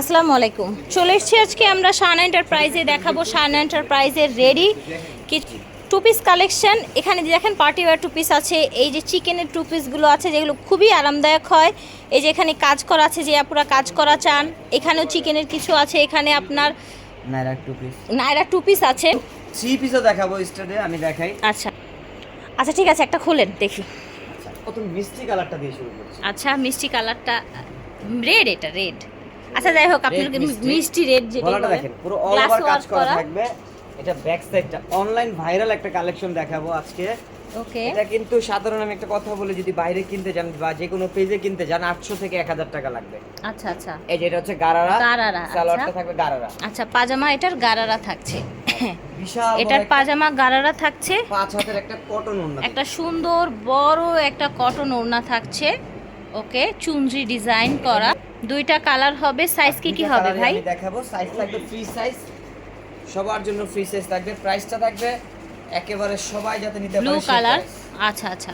আসসালামু আলাইকুম। চলে এসেছি আজকে আমরা শান এন্টারপ্রাইজে দেখাবো শান এন্টারপ্রাইজের রেডি। টু পিস কালেকশন এখানে যে দেখেন পার্টি ওয়ার টু পিস আছে এই যে চিকেনের টু পিসগুলো আছে যেগুলো খুবই আরামদায়ক হয়। এই যে এখানে কাজ করা আছে যে আপুরা কাজ করা চান এখানেও চিকেনের কিছু আছে এখানে আপনার Naira two piece Naira two piece আছে। থ্রি পিসও দেখাবো স্টাডে আমি দেখাই। আচ্ছা। আচ্ছা ঠিক আছে একটা খুলেন দেখি। আচ্ছা প্রথম মিষ্টি কালারটা দিয়ে শুরু করছি। আচ্ছা মিষ্টি কালারটা রেড এটা রেড আচ্ছা যাই হোক আপনার মিষ্টি। রেড যেটা গলাটা দেখেন পুরো অল ওভার কাজ করা। থাকবে। এটা ব্যাক সাইডটা অনলাইন ভাইরাল একটা কালেকশন দেখাবো আজকে। ওকে এটা কিন্তু সাধারণ আমি একটা কথা বলি যদি বাইরে কিনতে যান বা যে কোনো পেজে কিনতে যান আটশো থেকে এক হাজার টাকা লাগবে। আচ্ছা আচ্ছা। এই যে এটা হচ্ছে গারারা। গারারা, সালোয়ারটা আচ্ছা। থাকবে গারারা। আচ্ছা পাজামা এটার গারারা থাকছে। বিশাল এটার পাজামা গারারা থাকছে। পাঁচ হাতের একটা কটন ওড়না একটা সুন্দর বড় একটা কটন ওড়না থাকছে। ওকে চুনরি ডিজাইন করা। দুইটা কালার হবে সাইজ কি কি হবে ভাই? আমি দেখাবো। সাইজ থাকবে ফ্রি সাইজ সবার জন্য ফ্রি সাইজ থাকবে। প্রাইসটা থাকবে একেবারে সবাই যাতে নিতে পারে ব্লু কালার আচ্ছা আচ্ছা।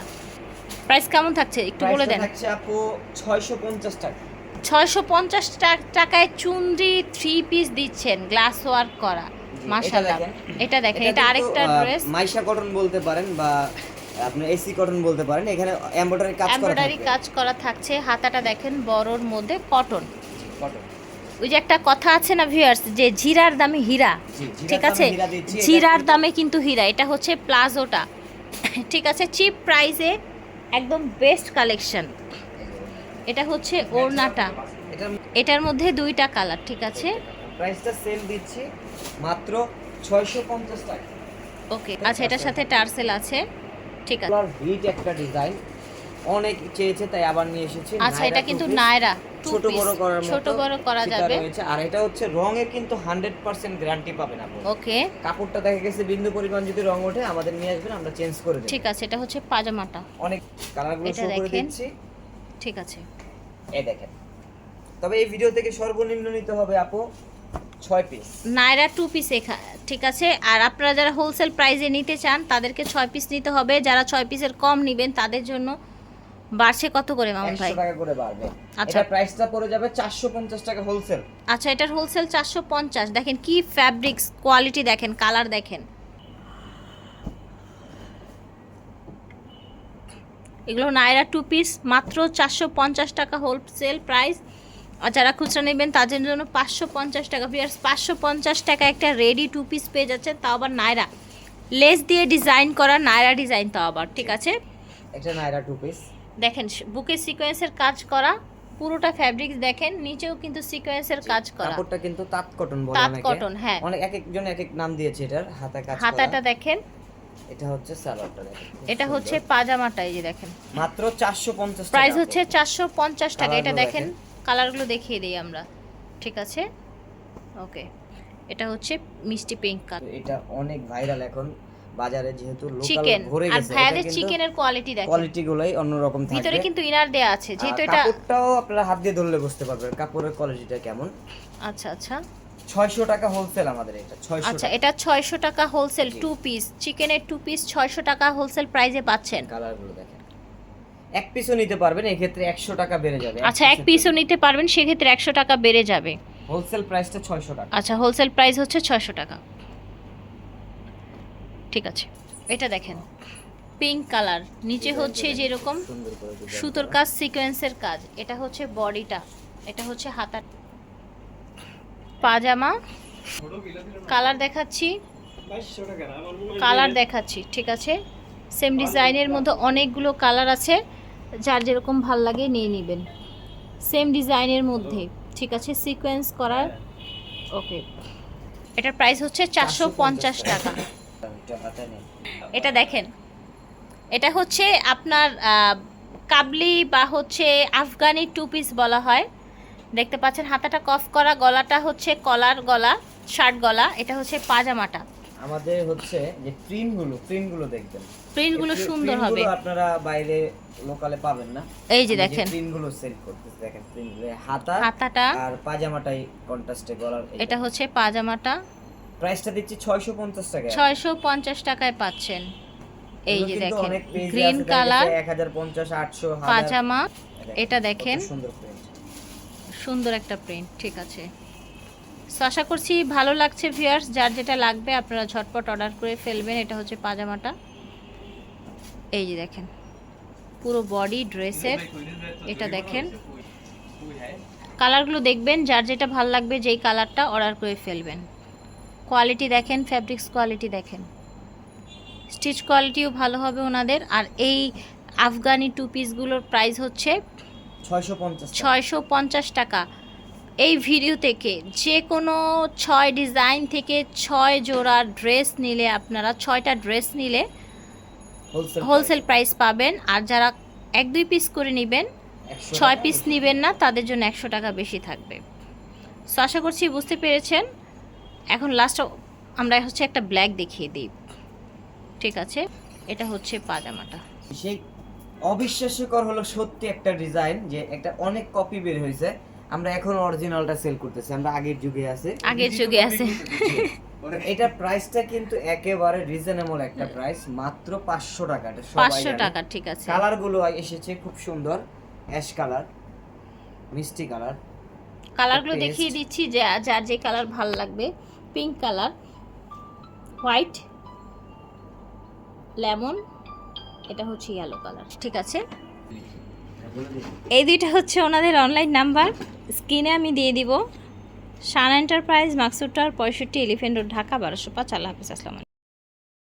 প্রাইস কেমন থাকছে? একটু বলে দেন। থাকছে আপু 650 টাকা। ছয়শো পঞ্চাশ টাকায় চুনরি থ্রি পিস দিচ্ছেন গ্লাস ওয়ার্ক করা। মাশাআল্লাহ। এটা দেখেন। এটা আরেকটা ড্রেস মাইশা কটন বলতে পারেন বা আপনি এসি কটন বলতে পারেন এখানে এমব্রয়ডারি কাজ করা এমব্রয়ডারি কাজ করা থাকছে হাতাটা দেখেন বড়র মধ্যে কটন কটন ওই যে একটা কথা আছে না ভিউয়ার্স যে জিরার দামে হীরা ঠিক আছে? জিরার দামে কিন্তু হীরা এটা হচ্ছে প্লাজোটা ঠিক আছে? চিপ প্রাইসে একদম বেস্ট কালেকশন এটা হচ্ছে ওড়নাটা। এটার এটার মধ্যে দুইটা কালার ঠিক আছে? প্রাইসটা সেল দিচ্ছি মাত্র 650 টাকা। ওকে আচ্ছা এটার সাথে টার্সেল আছে। ঠিক আছে। হিট একটা ডিজাইন অনেক চেয়েছে তাই আবার নিয়ে এসেছি। আচ্ছা এটা কিন্তু নায়রা ছোট বড় করার ছোট বড় করা যাবে। রয়েছে। আর এটা হচ্ছে রঙের কিন্তু 100% গ্যারান্টি পাবেন আপনি। ওকে। কাপড়টা দেখা গেছে বিন্দু পরিমাণ যদি রং ওঠে আমাদের নিয়ে আসবেন আমরা চেঞ্জ করে দেব। ঠিক আছে এটা হচ্ছে পাজামাটা। অনেক কালারগুলো শো করে দিচ্ছি। ঠিক আছে। এই দেখেন। তবে এই ভিডিও থেকে সর্বনিম্ন নিতে হবে আপু। 6 পিস নায়রা টু পিস ঠিক আছে? আর আপনারা যারা হোলসেল প্রাইসে নিতে চান তাদেরকে ছয় পিস নিতে হবে। যারা ছয় পিসের কম নেবেন তাদের জন্য বাড়ছে কত করে মামুন ভাই? 100 টাকা করে বাড়বে। আচ্ছা। প্রাইসটা পড়ে যাবে 450 টাকা হোলসেল আচ্ছা এটার হোলসেল চারশো পঞ্চাশ। দেখেন কি ফ্যাব্রিক্স কোয়ালিটি দেখেন কালার দেখেন। এগুলো নায়রা টু পিস মাত্র চারশো পঞ্চাশ টাকা হোলসেল প্রাইস আর যারা খুচরা নেবেন তাদের জন্য পাঁচশো পঞ্চাশ টাকা। পিয়ার্স পাঁচশো পঞ্চাশ টাকা একটা রেডি টু পিস পেয়ে যাচ্ছে তাও আবার নায়রা লেস দিয়ে ডিজাইন করা নায়রা ডিজাইন তাও আবার ঠিক আছে? এটা নাইরা টু পিস দেখেন বুকে সিকোয়েন্সের কাজ করা পুরোটা ফ্যাব্রিক্স দেখেন নিচেও কিন্তু সিকোয়েন্সের কাজ করা। কাপড়টা কিন্তু তাঁত কটন বলে তাঁত cotton, হ্যাঁ। অনেক এক একজন এক এক নাম দিয়েছে এটার হাতা কাজ হাতাটা দেখেন। এটা হচ্ছে সালোয়ারটা দেখেন এটা হচ্ছে পাজামাটা এই যে দেখেন। মাত্র 450 টাকা। প্রাইস হচ্ছে চারশো পঞ্চাশ টাকা এটা দেখেন। কালারগুলো দেখিয়ে দিই আমরা। ঠিক আছে? ওকে। এটা হচ্ছে মিষ্টি পিঙ্ক কালার। এটা অনেক ভাইরাল এখন। বাজারে যেহেতু লোকাল চিকেন ভরে আর গেছে ভাইয়াদের চিকেনের কোয়ালিটি দেখেন। কোয়ালিটি গুলাই অন্যরকম থাকবে ভিতরে কিন্তু ইনার দেয়া আছে যেহেতু এটা কাপড়টাও আপনারা হাত দিয়ে ধরলে বুঝতে পারবেন কাপড়ের কোয়ালিটিটা কেমন। আচ্ছা আচ্ছা। 600 টাকা হোলসেল আমাদের এটা 600 আচ্ছা এটা ছয়শো টাকা হোলসেল টু পিস চিকেনের টু পিস ছয়শো টাকা হোলসেল প্রাইসে পাচ্ছেন। কালারগুলো দেখেন। এক পিসও নিতে পারবেন এই ক্ষেত্রে 100 টাকা বেড়ে যাবে। আচ্ছা এক পিসও নিতে পারবেন সেক্ষেত্রে একশো টাকা বেড়ে যাবে। হোলসেল প্রাইসটা 600 টাকা। আচ্ছা হোলসেল প্রাইস হচ্ছে ছয়শো টাকা। ঠিক আছে। এটা দেখেন পিঙ্ক কালার নিচে হচ্ছে যেরকম সুতোর কাজ সিকোয়েন্সের কাজ। এটা হচ্ছে বডিটা। এটা হচ্ছে হাতা পাজামা। কালার দেখাচ্ছি। কালার দেখাচ্ছি ঠিক আছে। সেম ডিজাইনের মধ্যে অনেকগুলো কালার আছে। যার যেরকম ভালো লাগে নিয়ে নেবেন। সেম ডিজাইনের মধ্যে। ঠিক আছে সিকোয়েন্স করার। ওকে এটার প্রাইস হচ্ছে চারশো পঞ্চাশ টাকা। এটা দেখেন। এটা হচ্ছে আপনার কাবলি বা হচ্ছে আফগানি টু পিস বলা হয়। দেখতে পাচ্ছেন, হাতাটা কফ করা, গলাটা হচ্ছে কলার গলা শার্ট গলা। এটা হচ্ছে পাজামাটা। আমাদের হচ্ছে যে প্রিন্টগুলো প্রিন্টগুলো দেখবেন। প্রিন্টগুলো এই সুন্দর হবে। আপনারা বাইরে লোকালে পাবেন না। এই যে দেখেন। প্রিন্টগুলো সেল করতেছি দেখেন প্রিন্টগুলো হাতা হাতাটা। আর পাজামাটাই কন্ট্রাস্টে গলার এটা হচ্ছে পাজামাটা। প্রাইসটা দিচ্ছি 650 টাকা ছয়শো পঞ্চাশ টাকায় পাচ্ছেন। এই যে দেখেন গ্রিন কালার গেছে 1050 800 পাজামা। এটা দেখেন। সুন্দর প্রিন্ট সুন্দর একটা প্রিন্ট ঠিক আছে। সো আশা করছি ভালো লাগছে ভিউয়ার্স যার যেটা লাগবে আপনারা ঝটপট অর্ডার করে ফেলবেন। এটা হচ্ছে পাজামাটা। এই যে দেখেন পুরো বডি ড্রেসের এটা দেখেন। কালারগুলো দেখবেন যার যেটা ভালো লাগবে যেই কালারটা অর্ডার করে ফেলবেন। কোয়ালিটি দেখেন ফ্যাব্রিক্স কোয়ালিটি দেখেন। স্টিচ কোয়ালিটিও ভালো হবে ওনাদের। আর এই আফগানি টু পিসগুলোর প্রাইস হচ্ছে ছয়শো পঞ্চাশ টাকা। এই ভিডিও থেকে যে কোনো ছয় ডিজাইন থেকে ছয় জোড়া ড্রেস নিলে আপনারা ছয়টা ড্রেস নিলে হোলসেল প্রাইস পাবেন। আর যারা এক দুই পিস করে নেবেন ছয় পিস নেবেন না তাদের জন্য একশো টাকা বেশি থাকবে। সো আশা করছি বুঝতে পেরেছেন। এখন লাস্ট আমরা হচ্ছে একটা ব্ল্যাক দেখিয়ে দিই। ঠিক আছে? এটা হচ্ছে পাজামাটা। সেই অবিশ্বাস্যকর হলো সত্যি একটা ডিজাইন যে একটা অনেক কপি বের হয়েছে। আমরা এখন অরিজিনালটা সেল করতেছি আমরা আগের যুগে আছে। আগের যুগে আছে। এটা প্রাইসটা কিন্তু একেবারে রিজনেবল একটা প্রাইস মাত্র পাঁচশো টাকা এটা সবাই পাঁচশো জানে। টাকা ঠিক আছে। কালারগুলো এসেছে খুব সুন্দর অ্যাশ কালার মিষ্টি কালার কালারগুলো. দেখিয়ে দিচ্ছি যে যার যে কালার ভালো লাগবে। পিঙ্ক কালার হোয়াইট লেমন এটা হচ্ছে ইয়েলো কালার ঠিক আছে? এই দুইটা হচ্ছে ওনাদের অনলাইন নাম্বার স্ক্রিনে আমি দিয়ে দিব। সান এন্টারপ্রাইজ মাকসুটার পঁয়ষট্টি এলিফেন্ট রোড ঢাকা, বারোশো পাঁচ আল্লাহ হাফিজ আসসালাম